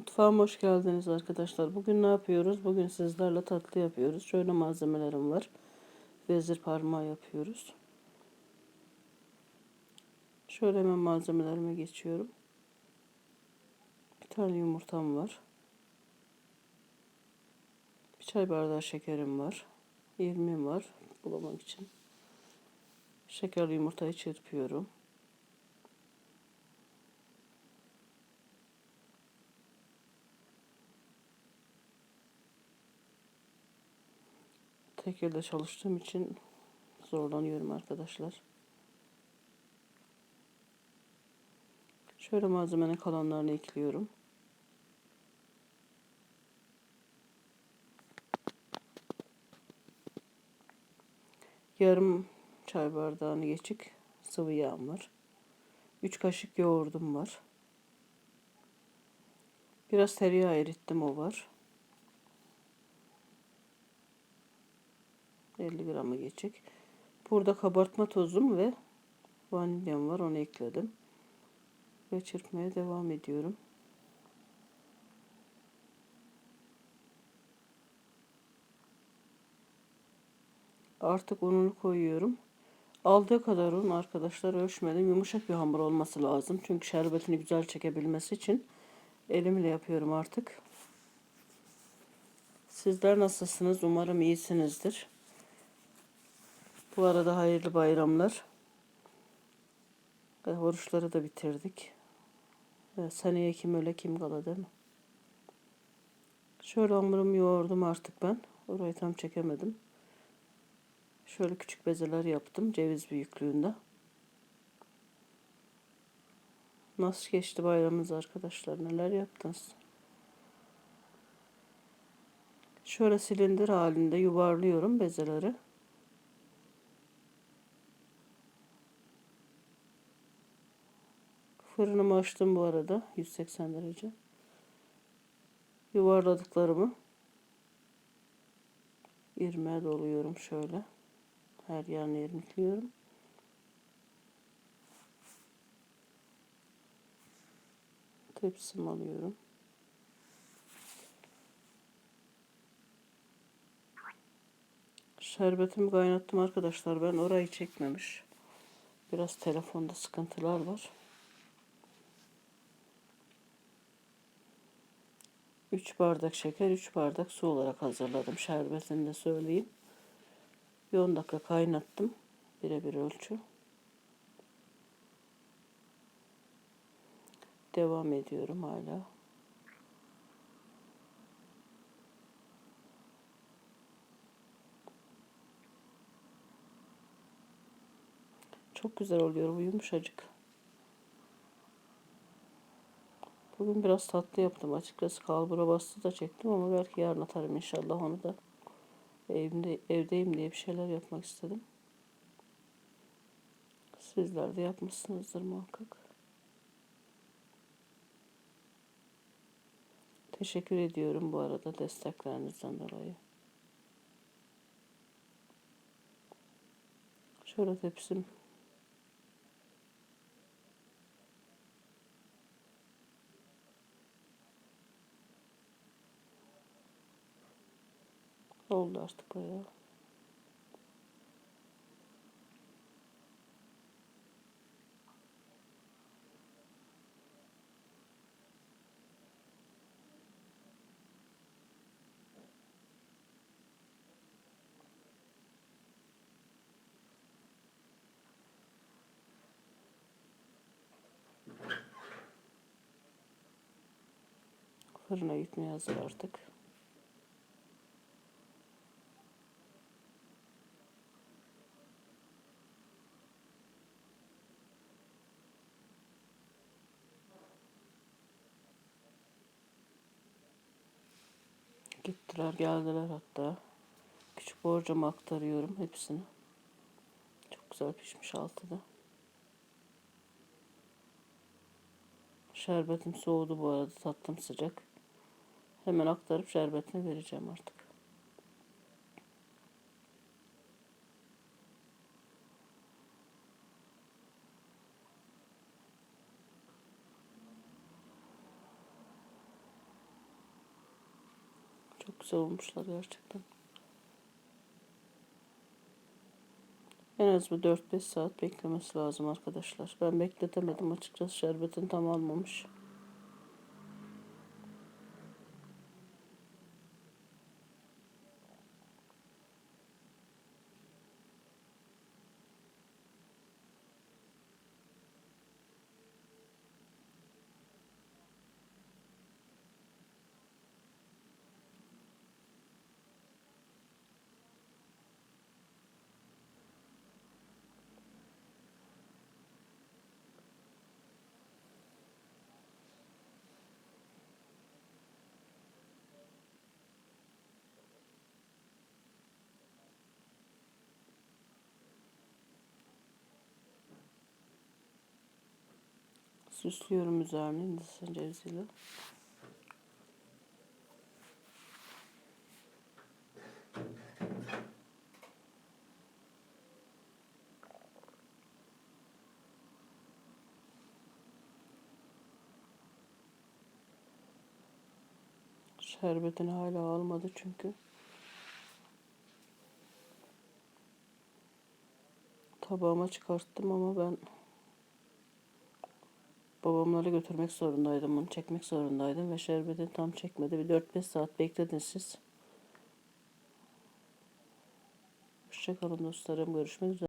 Mutfağıma hoş geldiniz arkadaşlar. Bugün ne yapıyoruz? Bugün sizlerle tatlı yapıyoruz. Şöyle malzemelerim var. Vezir parmağı yapıyoruz. Şöyle hemen malzemelerime geçiyorum. Bir tane yumurtam var. Bir çay bardağı şekerim var. İrmim var bulamak için. Şekerli yumurtayı çırpıyorum. Tek elde çalıştığım için zorlanıyorum arkadaşlar. Şöyle malzemenin kalanlarını ekliyorum. Yarım çay bardağını geçik sıvı yağım var. 3 kaşık yoğurdum var. Biraz tereyağı erittim o var. 50 gramı geçecek. Burada kabartma tozum ve vanilyam var. Onu ekledim. Ve çırpmaya devam ediyorum. Artık ununu koyuyorum. Aldığı kadar un arkadaşlar ölçmedim. Yumuşak bir hamur olması lazım. Çünkü şerbetini güzel çekebilmesi için elimle yapıyorum artık. Sizler nasılsınız? Umarım iyisinizdir. Bu arada hayırlı bayramlar. E, oruçları da bitirdik. E, seneye kim öyle kim kala değil mi? Şöyle hamurumu yoğurdum artık ben. Orayı tam çekemedim. Şöyle küçük bezeler yaptım. Ceviz büyüklüğünde. Nasıl geçti bayramınız arkadaşlar? Neler yaptınız? Şöyle silindir halinde yuvarlıyorum bezeleri. Fırınımı açtım bu arada 180 derece. Yuvarladıklarımı irmiğe doluyorum şöyle. Her yerini irmikliyorum. Tepsim alıyorum. Şerbetimi kaynattım arkadaşlar. Ben orayı çekmemiş. Biraz telefonda sıkıntılar var. 3 bardak şeker, 3 bardak su olarak hazırladım. Şerbetini de söyleyeyim. Bir 10 dakika kaynattım. Birebir ölçü. Devam ediyorum hala. Çok güzel oluyor bu yumuşacık. Bugün biraz tatlı yaptım. Açıkçası kalbura bastı da çektim ama belki yarın atarım inşallah onu da. Evimde, evdeyim diye bir şeyler yapmak istedim. Sizler de yapmışsınızdır muhakkak. Teşekkür ediyorum bu arada desteklerinizden dolayı. Şöyle tepsim Oldu artık bayağı. Fırına gitmeye hazır artık. Gittiler geldiler hatta. Küçük borcama aktarıyorum hepsini. Çok güzel pişmiş altı da. Şerbetim soğudu bu arada tattım sıcak. Hemen aktarıp şerbetini vereceğim artık. Güzel olmuşlar gerçekten. En az bir 4-5 saat beklemesi lazım arkadaşlar. Ben bekletemedim açıkçası. Şerbetin tam almamış. Süslüyorum üzerine Hindistan ceviziyle. Şerbetini hala almadı çünkü. Tabağıma çıkarttım ama ben babamlara götürmek zorundaydım. Bunu çekmek zorundaydım ve şerbetini tam çekmedi. Bir 4-5 saat beklediniz siz. Hoşçakalın dostlarım. Görüşmek üzere.